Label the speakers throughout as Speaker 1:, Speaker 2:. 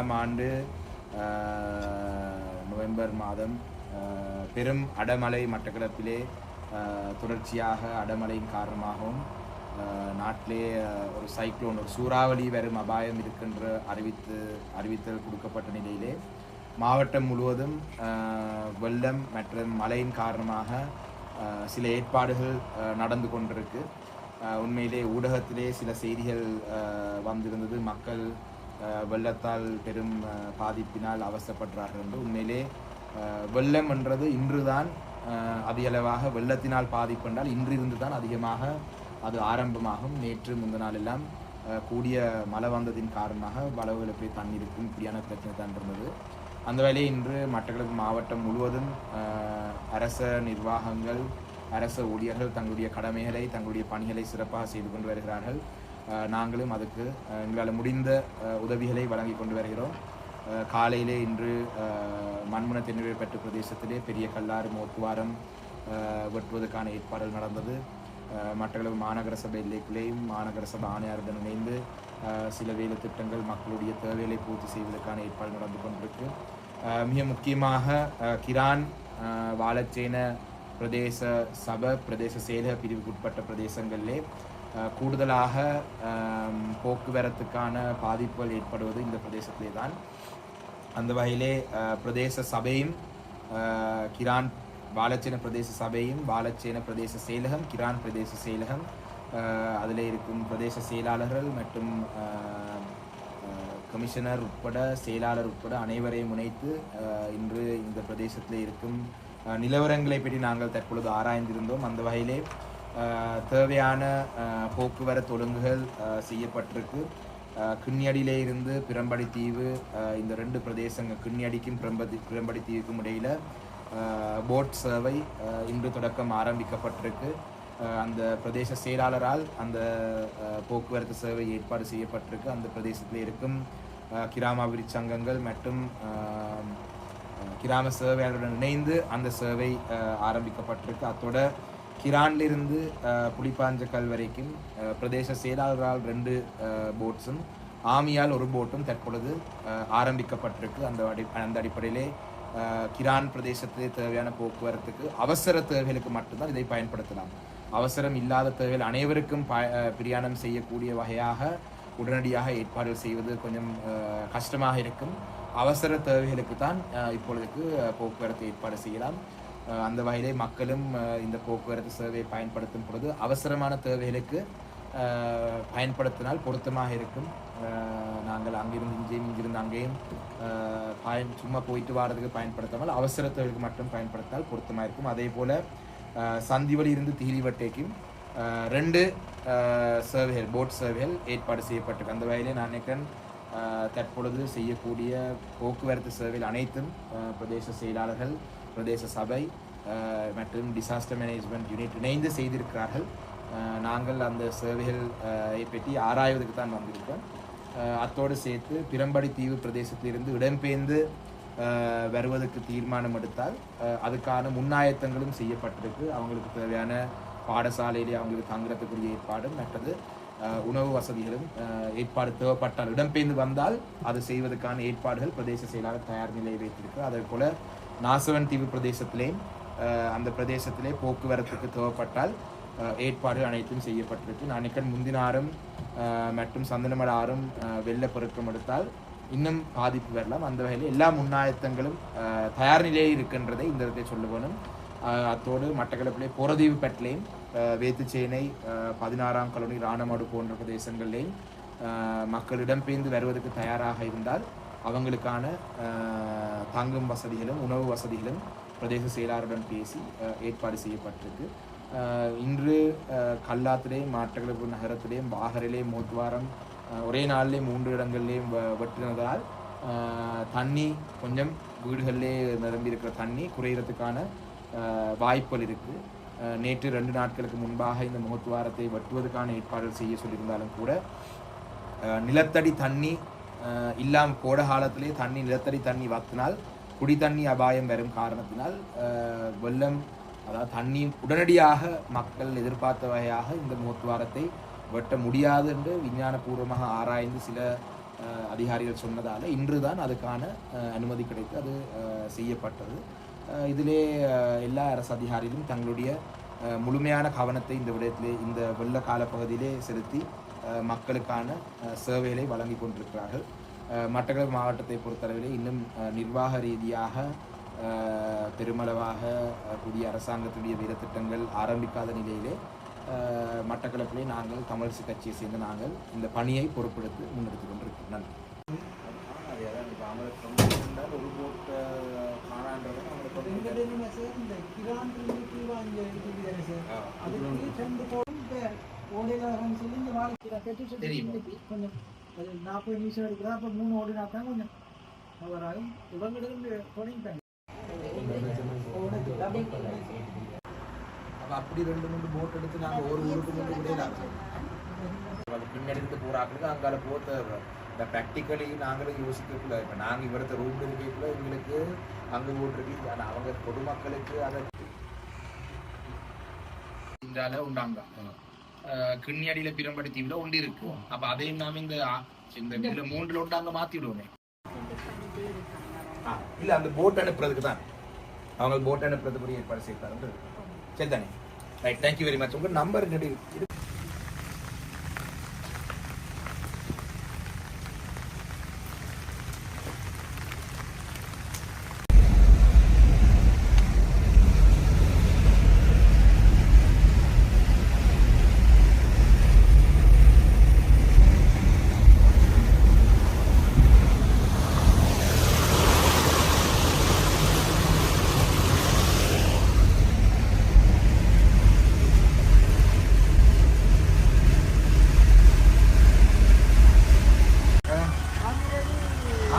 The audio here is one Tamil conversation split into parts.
Speaker 1: பதினேழாம் ஆண்டு நவம்பர் மாதம் பெரும் அடமழை மட்டக்களப்பிலே தொடர்ச்சியாக அடமழையின் காரணமாகவும் நாட்டிலே ஒரு சைக்ளோன் ஒரு சூறாவளி வரும் அபாயம் இருக்கின்ற அறிவித்து அறிவித்தல் கொடுக்கப்பட்ட நிலையிலே மாவட்டம் முழுவதும் வெள்ளம் மற்றும் மழையின் காரணமாக சில ஏற்பாடுகள் நடந்து கொண்டிருக்கு. உண்மையிலே ஊடகத்திலே சில செய்திகள் வந்திருந்தது. மக்கள் வெள்ளத்தால் பெரும் பாதிப்பினால் அவசரப்படுறார்கள் என்று உண்மையிலே வெள்ளம் என்றது இன்றுதான் அதிகளவாக வெள்ளத்தினால் பாதிப்பு என்றால் இன்றிருந்து தான் அதிகமாக அது ஆரம்பமாகும். நேற்று முந்த நாள் எல்லாம் கூடிய மழை வந்ததின் காரணமாக வளவுகளுக்கு போய் தண்ணீருக்கும் இப்படியான பிரச்சனை தான் இருந்தது. அந்த வேலையை இன்று மட்டக்களப்பு மாவட்டம் முழுவதும் அரச நிர்வாகங்கள் அரச ஊழியர்கள் தங்களுடைய கடமைகளை தங்களுடைய பணிகளை சிறப்பாக செய்து கொண்டு வருகிறார்கள். நாங்களும் அதுக்கு எங்களால் முடிந்த உதவிகளை வழங்கி கொண்டு வருகிறோம். காலையிலே இன்று மண்முன தென்னிறைப்பட்டு பிரதேசத்திலே பெரிய கல்லாறு மோத்துவாரம் வெட்டுவதற்கான ஏற்பாடுகள் நடந்தது. அஹ், மாநகர சபை எல்லைக்குள்ளேயும் மாநகர சபை ஆணையாளருடன் இணைந்து சில வேலை திட்டங்கள் மக்களுடைய தேவைகளை பூர்த்தி செய்வதற்கான ஏற்பாடு நடந்து கொண்டிருக்கு. மிக முக்கியமாக கிரான் வாழச்சேன பிரதேச சபை பிரதேச செயலக பிரிவுக்குட்பட்ட பிரதேசங்களிலே கூடுதலாக போக்குவரத்துக்கான பாதிப்புகள் ஏற்படுவது இந்த பிரதேசத்திலே தான் அந்த வகையிலே பிரதேச சபையும் கிரான் பாலச்சேன பிரதேச சபையும் பாலச்சேன பிரதேச செயலகம் கிரான் பிரதேச செயலகம் அதில் இருக்கும் பிரதேச செயலாளர்கள் மற்றும் கமிஷனர் உட்பட செயலாளர் உட்பட அனைவரையும் முனைத்து இன்று இந்த பிரதேசத்தில் இருக்கும் நிலவரங்களை பற்றி நாங்கள் தற்பொழுது ஆராய்ந்திருந்தோம். அந்த வகையிலே தேவையான போக்குவரத்து ஒழுங்குகள் செய்யப்பட்டிருக்கு. கிண்ணியடியிலே இருந்து பிரம்படி தீவு இந்த ரெண்டு பிரதேசங்கள் கிண்ணியடிக்கும் பிரம்பதி பிரம்படி தீவுக்கும் இடையில் போட் சேவை இன்று தொடக்கம் ஆரம்பிக்கப்பட்டிருக்கு. அந்த பிரதேச செயலாளரால் அந்த போக்குவரத்து சேவை ஏற்பாடு செய்யப்பட்டிருக்கு. அந்த பிரதேசத்தில் இருக்கும் கிராம அபிவிருத்தி சங்கங்கள் மற்றும் கிராம சேவையாளருடன் இணைந்து அந்த சேவை அஹ், ஆரம்பிக்கப்பட்டிருக்கு. அத்தோட கிரான்லிருந்து அஹ், கல் வரைக்கும் பிரதேச செயலாளரால் ரெண்டு போட்ஸும் ஆமியால் ஒரு போட்டும் தற்பொழுது அஹ், ஆரம்பிக்கப்பட்டிருக்கு. அந்த அடி அந்த அடிப்படையிலே அஹ், கிரான் பிரதேசத்திலே தேவையான போக்குவரத்துக்கு அவசர தேவைகளுக்கு மட்டும்தான் இதை பயன்படுத்தலாம். அவசரம் இல்லாத தேவைகள் அனைவருக்கும் ப பிரயாணம் செய்யக்கூடிய வகையாக உடனடியாக ஏற்பாடுகள் செய்வது கொஞ்சம் அஹ், கஷ்டமாக இருக்கும். அவசர தேவைகளுக்கு தான் இப்பொழுதுக்கு போக்குவரத்து ஏற்பாடு செய்யலாம். அந்த வகையிலே மக்களும் இந்த போக்குவரத்து சேவையை பயன்படுத்தும் பொழுது அவசரமான தேவைகளுக்கு பயன்படுத்தினால் பொருத்தமாக இருக்கும். நாங்கள் அங்கிருந்து இங்கேயும் இங்கிருந்து அங்கேயும் பயன் சும்மா போயிட்டு வாரதுக்கு பயன்படுத்தாமல் அவசர தொழிலுக்கு மட்டும் பயன்படுத்தினால் பொருத்தமாக இருக்கும். அதே போல் சந்திவழி இருந்து திகிரிவட்டைக்கும் ரெண்டு சேவைகள் போட் சேவைகள் ஏற்பாடு செய்யப்பட்டிருக்கு. அந்த வகையிலே நான் நினைக்கிறேன் தற்பொழுது செய்யக்கூடிய போக்குவரத்து சேவையில் அனைத்தும் பிரதேச செயலாளர்கள் பிரதேச சபை மற்றும் டிசாஸ்டர் மேனேஜ்மெண்ட் யூனிட் இணைந்து செய்திருக்கிறார்கள். நாங்கள் அந்த சேவைகள் பற்றி ஆராய்வதற்கு தான் வந்திருக்கோம். அத்தோடு சேர்த்து பிரம்படி தீவு பிரதேசத்திலிருந்து இடம்பெயர்ந்து வருவதற்கு தீர்மானம் எடுத்தால் அதுக்கான முன்னாயத்தங்களும் செய்யப்பட்டிருக்கு. அவங்களுக்கு தேவையான பாடசாலையிலே அவங்களுக்கு தங்குறதுக்குரிய ஏற்பாடும் மற்றது உணவு வசதிகளும் ஏற்பாடு தேவைப்பட்டால் இடம்பெயர்ந்து வந்தால் அது செய்வதற்கான ஏற்பாடுகள் பிரதேச செயலாளர் தயார் நிலையை வைத்திருக்கு அதே போல நாசவன் தீவு பிரதேசத்திலே அந்த பிரதேசத்திலே போக்குவரத்துக்கு தேவைப்பட்டால் ஏற்பாடுகள் அனைத்தும் செய்யப்பட்டிருக்கு. நான் முந்தின ஆறும் மற்றும் சந்தனமட ஆறும் அஹ், வெள்ளப்பெருக்கம் எடுத்தால் இன்னும் பாதிப்பு வரலாம். அந்த வகையில் எல்லா முன்னாயத்தங்களும் தயார் நிலையில் இருக்கின்றதை இந்த இடத்தை சொல்ல வேணும். அத்தோடு மட்டக்களப்பிலே புறதீவு பட்டிலையும் வேத்துச்சேனை பதினாறாம் கலோனி ராணமாடு போன்ற பிரதேசங்களிலேயும் மக்களிடம் பேர்ந்து வருவதற்கு தயாராக இருந்தால் அவங்களுக்கான தங்கும் வசதிகளும் உணவு வசதிகளும் பிரதேச செயலாளருடன் பேசி ஏற்பாடு செய்யப்பட்டிருக்கு. இன்று கல்லாத்திலேயும் மாட்டக்களப்பு நகரத்திலேயும் வாகரிலேயும் மூத்துவாரம் ஒரே நாளிலே மூன்று இடங்கள்லேயும் வ- வெட்டினதால் தண்ணி கொஞ்சம் வீடுகளிலே நிரம்பி இருக்கிற தண்ணி குறையிறதுக்கான வாய்ப்புகள் இருக்குது நேற்று ரெண்டு நாட்களுக்கு முன்பாக இந்த முகத்துவாரத்தை வெட்டுவதற்கான ஏற்பாடுகள் செய்ய சொல்லியிருந்தாலும் கூட நிலத்தடி தண்ணி இல்லாமல் இல்லாம காலத்திலே தண்ணி நிலத்தடி தண்ணி வத்தினால் குடி தண்ணி அபாயம் வரும் காரணத்தினால் வெள்ளம் அதாவது தண்ணி உடனடியாக மக்கள் எதிர்பார்த்த வகையாக இந்த முகத்துவாரத்தை வெட்ட முடியாது என்று விஞ்ஞானபூர்வமாக ஆராய்ந்து சில அதிகாரிகள் சொன்னதால் இன்று தான் அதுக்கான அனுமதி கிடைத்து அது செய்யப்பட்டது. இதிலே எல்லா அரசு அதிகாரிகளும் தங்களுடைய முழுமையான கவனத்தை இந்த விடயத்திலே இந்த வெள்ள காலப்பகுதியிலே செலுத்தி மக்களுக்கான சேவைகளை வழங்கி கொண்டிருக்கிறார்கள். மட்டக்களப்பு மாவட்டத்தை பொறுத்தளவிலே இன்னும் நிர்வாக ரீதியாக பெருமளவாக புதிய அரசாங்கத்துடைய வீரத்திட்டங்கள் ஆரம்பிக்காத நிலையிலே மட்டக்களப்பிலே நாங்கள் தமிழரசு கட்சியை சேர்ந்த நாங்கள் இந்த பணியை பொறுப்பெடுத்து முன்னெடுத்து கொண்டிருக்கிறோம். நன்றி. ஒரு போட் காணான்றதை
Speaker 2: எங்கடையுமே சார் இந்த கிரான் ரிலேட்டிவ் அங்க இருக்குது தானே சார் அதுக்கு ரெண்டு கோடும் பேர் ஓடையிலாகன்னு சொல்லி இந்த வாழ்க்கை பெற்று
Speaker 1: தெரியும்.
Speaker 2: கொஞ்சம் அது நாற்பது நிமிஷம் எடுக்கிறா அப்போ மூணு ஓடினா தான் கொஞ்சம் கவர் ஆகும் இவங்களுக்கு தொடங்கிட்டாங்க
Speaker 1: அப்போ அப்படி ரெண்டு மூணு போட் எடுத்து நாங்கள் ஒரு ஊருக்கு அது பின்னாடி இருந்து போகிறாங்களுக்கு அங்கால போத்த இந்த ப்ராக்டிக்கலி நாங்களும் யோசிக்கக்குள்ள இப்போ நாங்கள் இவரத்த ரூம் இருக்கக்குள்ள எங்களுக்கு அங்கே போட்டிருக்கு ஆனால் அவங்க பொதுமக்களுக்கு அதை இந்தால உண்டாங்க. கிண்ணியடியில் பிரம்படி தீவில் ஒன்று இருக்கு. அப்போ அதையும் நாம இந்த இந்த இதுல மூன்றுல உண்டாங்க மாற்றி விடுவோமே இல்லை அந்த போட் அனுப்புறதுக்கு தான். அவங்க போட் அனுப்புறதுக்குரிய ஏற்பாடு செய்தாரு சரி தானே right thank you very much உங்கள் நம்பர்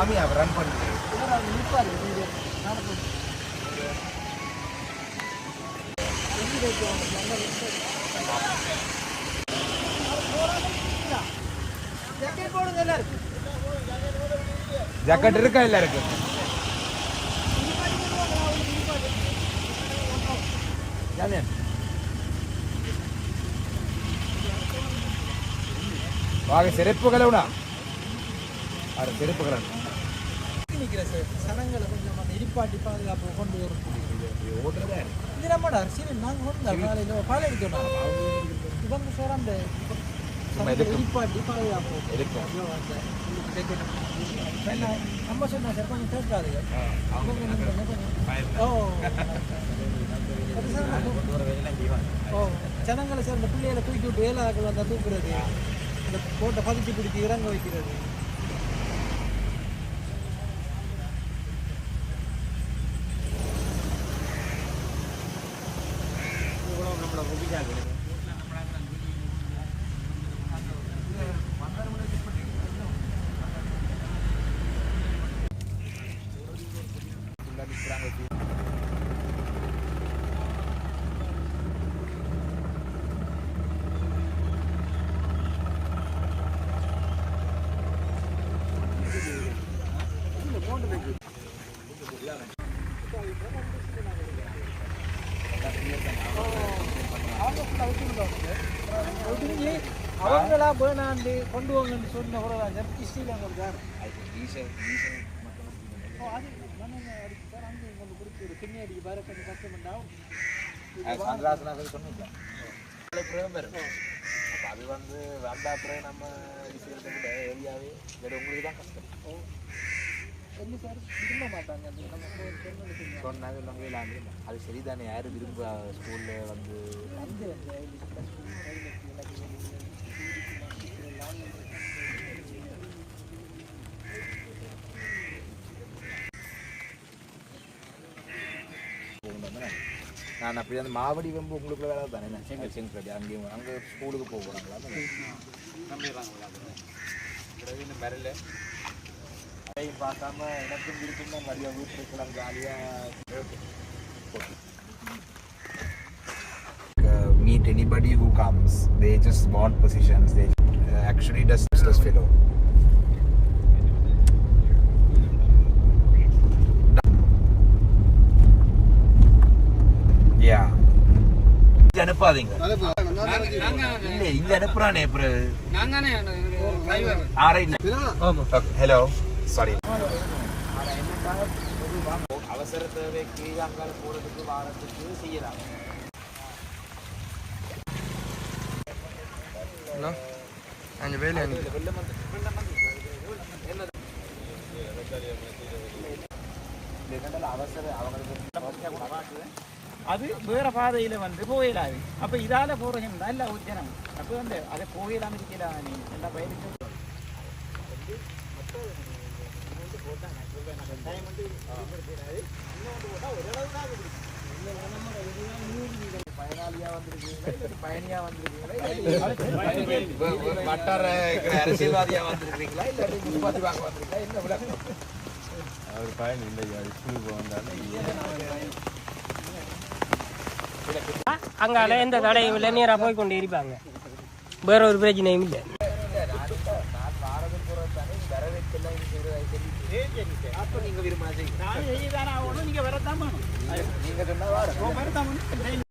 Speaker 1: சாமி அவர் ரன் பண்ணுது
Speaker 2: ஜக்கெட்
Speaker 1: இருக்கா இல்ல இருக்கு? ஜாமியன் செருப்புகளை உடா செருப்புகளை
Speaker 2: நிற்கிற சார் சனங்களை கொஞ்சம் அந்த இடிப்பாட்டி பாதுகாப்பு கொண்டு வரும்
Speaker 1: ஓட்டுறதா
Speaker 2: இது நம்மட அரசியல் நாங்கள் கொண்டு காலையில் பால் அடிக்கணும் இவங்க சார் அந்த? இடிப்பாட்டி பாதுகாப்பு. சார், நம்ம சொன்னா சார் கொஞ்சம் கொஞ்சம் ஓ. சார் ஓ ஜனங்களை சார் இந்த பிள்ளைகளை தூக்கி விட்டு வேலாக்கள் வந்தால் தூக்குறது இந்த போட்டை பதிச்சு பிடிச்சி இறங்க வைக்கிறது. அவங்களா வேணாண்டு கொண்டு வாங்கன்னு சொன்ன சார் ஹிஸ்ட்ரியில் அங்கே இருக்கார் ஓ அது மண்ணெண்ண அடிச்சு சார் அங்கே கொண்டு கொடுத்து பின்னாடி வர கொஞ்சம் கஷ்டம் பண்ணால்
Speaker 1: அது வந்து வந்த அப்புறம் நம்ம ஏரியாவே. உங்களுக்கு தான் கஷ்டம்.
Speaker 2: என்ன சார்? விரும்ப மாட்டாங்க
Speaker 1: சொன்னாங்க இல்லவங்க எல்லாமே அது சரிதானே. யாரு விரும்ப ஸ்கூல்ல வந்து
Speaker 2: வந்து அந்த
Speaker 1: போகணும் நான் அப்படி அந்த மாவடி வெம்பு உங்களுக்கு வேலை தானே செங்கல் செங்கல் அங்கேயும் அங்கே ஸ்கூலுக்கு போக போகிறாங்களா இன்னும் வரல அதையும் பார்க்காம எனக்கும் இருக்குன்னா மதியம் வீட்டில் இருக்கலாம் ஜாலியாக meet anybody who comes. They just want positions. They uh, actually does this fellow. Yeah. இங்க அனுப்பாதீங்க. இல்ல இங்க அனுப்புறானே அப்புறம் ஹலோ சாரி அவசர தேவைக்கு அங்கால போறதுக்கு வாரத்துக்கு செய்யலாம்.
Speaker 3: அஞ்சு வேலை
Speaker 1: வெள்ளம் வந்து வெள்ளம் வந்து அவசர அவங்களுக்கு
Speaker 4: அது வேற பாதையில வந்து போயிடாது அப்ப இதால போறோம் நல்ல ஜனம் அப்ப வந்து அதை போயிடாம இருக்கல நீ எல்லா பயிருக்கு
Speaker 1: பயணியா வந்திருக்கீங்களா வட்டார அரசியல்வாதியா வந்திருக்கீங்களா இல்ல வாங்க வந்திருக்கீங்களா என்ன விளக்கம்
Speaker 3: அவர் பயன் இல்லை ஸ்கூலுக்கு வந்தாலும்
Speaker 5: அங்கால எந்த தடையும் இல்லை. நேராக போய் கொண்டு இருப்பாங்க வேற ஒரு பிரச்சனையும் இல்லை.
Speaker 1: நீங்க விரும்பினா